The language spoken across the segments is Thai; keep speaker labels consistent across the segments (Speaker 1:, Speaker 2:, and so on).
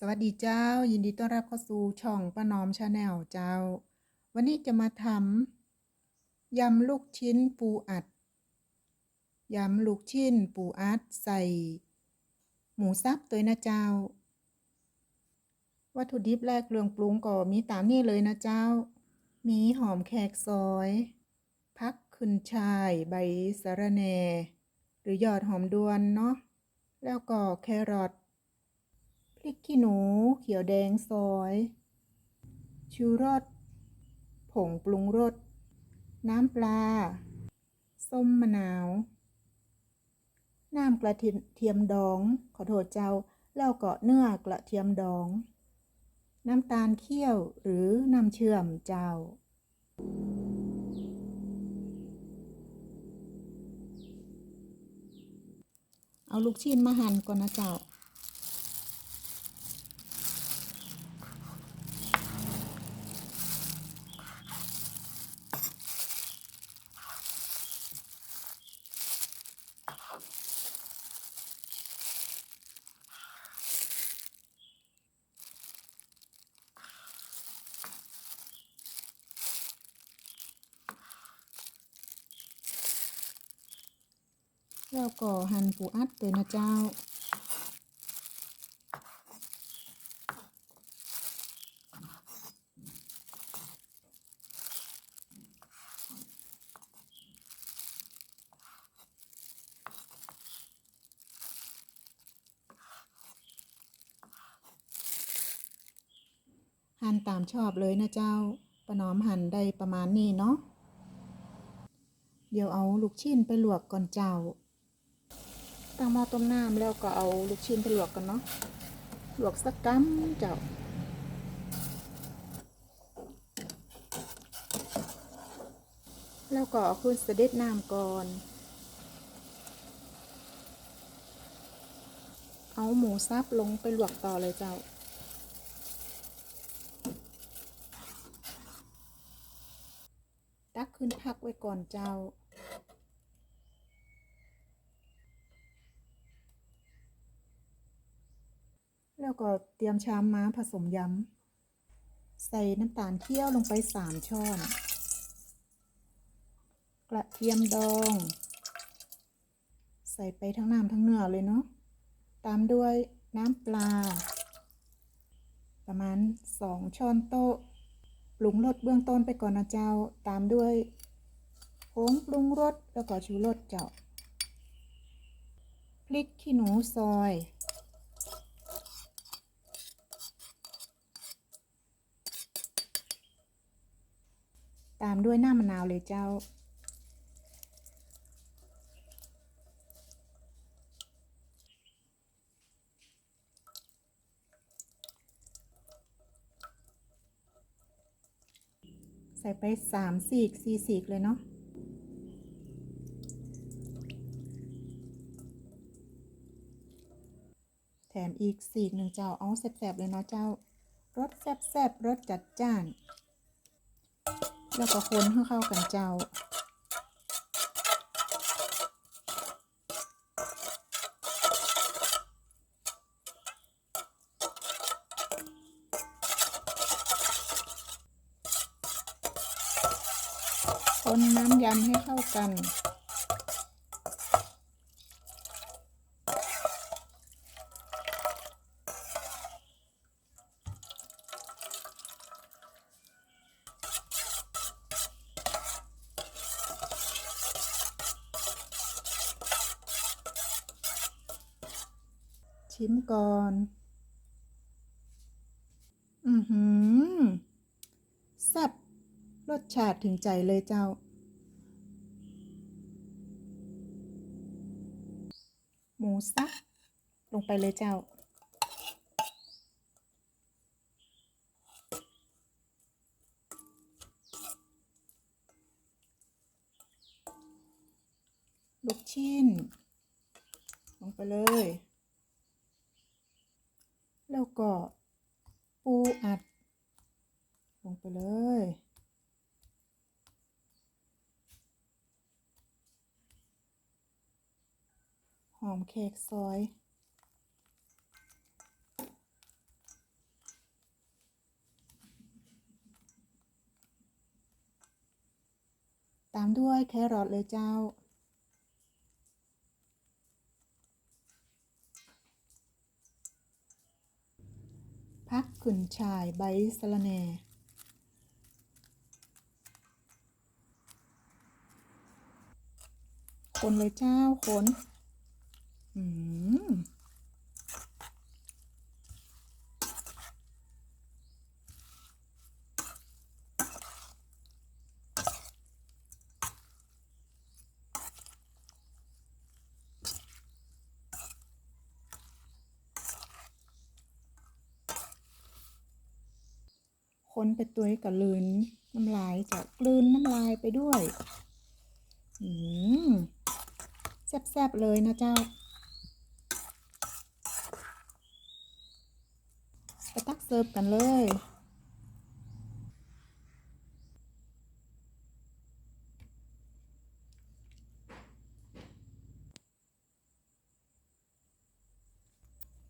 Speaker 1: สวัสดีเจ้า ยินดีต้อนรับเข้าสู่ช่องป้าน้อมชาแนลเจ้า วันนี้จะมาทำยำลูกชิ้นปูอัดยำลูกชิ้นปูอัดใส่ หมูสับตัวนะเจ้า วัตถุดิบแรกเครื่องปรุงก็มีตามนี้เลยนะเจ้า มีหอมแขกซอย พักขึ้นชายใบสะระแหน่ หรือยอดหอมดวนเนาะแล้วก็แครอท ริกขี้หนู เขียวแดงซอย ชูรส ผงปรุงรส น้ำปลา ส้มมะนาว น้ำกระเทียมดอง ขอโทษเจ้าแล้วก็เนื้อกระเทียมดอง น้ำตาลเคี่ยวหรือน้ำเชื่อมเจ้าเอาลูกชิ้นมาหั่นก่อนนะเจ้า แล้วก็หั่นปูอัดเลยนะเจ้า หั่นตามชอบเลยนะเจ้า ประนอมหั่นได้ประมาณนี้เนาะ เดี๋ยวเอาลูกชิ้นไปลวกก่อนเจ้า ตั้งหม้อต้มน้ำแล้วก็เอาลูกชิ้นไปลวกกันเนาะลวกสักกั๊มเจ้าแล้วก็เอาขึ้นเสด็จน้ำก่อน เอาหมูซับลงไปลวกต่อเลยเจ้า ตักขึ้นพักไว้ก่อนเจ้า แล้วก็เตรียมชามม้าผสมยำ ใส่น้ำตาลเคี่ยวลงไปสามช้อน กระเทียมดอง ใส่ไปทั้งน้ำทั้งเนื้อเลยเนาะ ตามด้วยน้ำปลา ประมาณสองช้อนโต๊ะ ปรุงรสเบื้องต้นไปก่อนนะเจ้า ตามด้วยผงปรุงรสแล้วก็ชูรสเจ้า พริกขี้หนูซอย ตามด้วยน้ำมะนาวเลยเจ้า ใส่ไปสามสีกสี่สีกเลยเนาะแถมอีกสีกหนึ่งเจ้า เอาแซ่บๆเลยเนาะเจ้ารสแซ่บๆรสจัดจ้าน แล้วก็คนให้เข้ากันเจ้า คนน้ำยำให้เข้ากัน ชิมก่อน อือหือแซ่บรสชาติถึงใจเลยเจ้า หมูสับลงไปเลยเจ้าลูกชิ้น ลงไปเลย แล้วก็ปูอัด ลงไปเลย หอมเค้กซอยตามด้วยแครอทเลยเจ้า ขุนชายใบสะระแหน่คนเลยเจ้าคน อืม คนไปตัวกับลืนน้ำลายจะกลืนน้ำลายไปด้วยอืมแซ่บๆเลยนะเจ้าไปตักเสิร์ฟกันเลย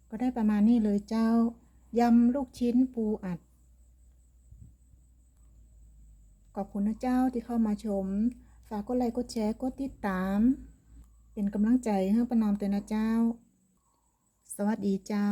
Speaker 1: ก็ได้ประมาณนี้เลยเจ้า ยำลูกชิ้นปูอัด ขอบคุณนะเจ้าที่เข้ามาชม ฝากกดไลค์กดแชร์กดติดตาม เป็นกำลังใจให้ประนอมเตอนะเจ้า สวัสดีเจ้า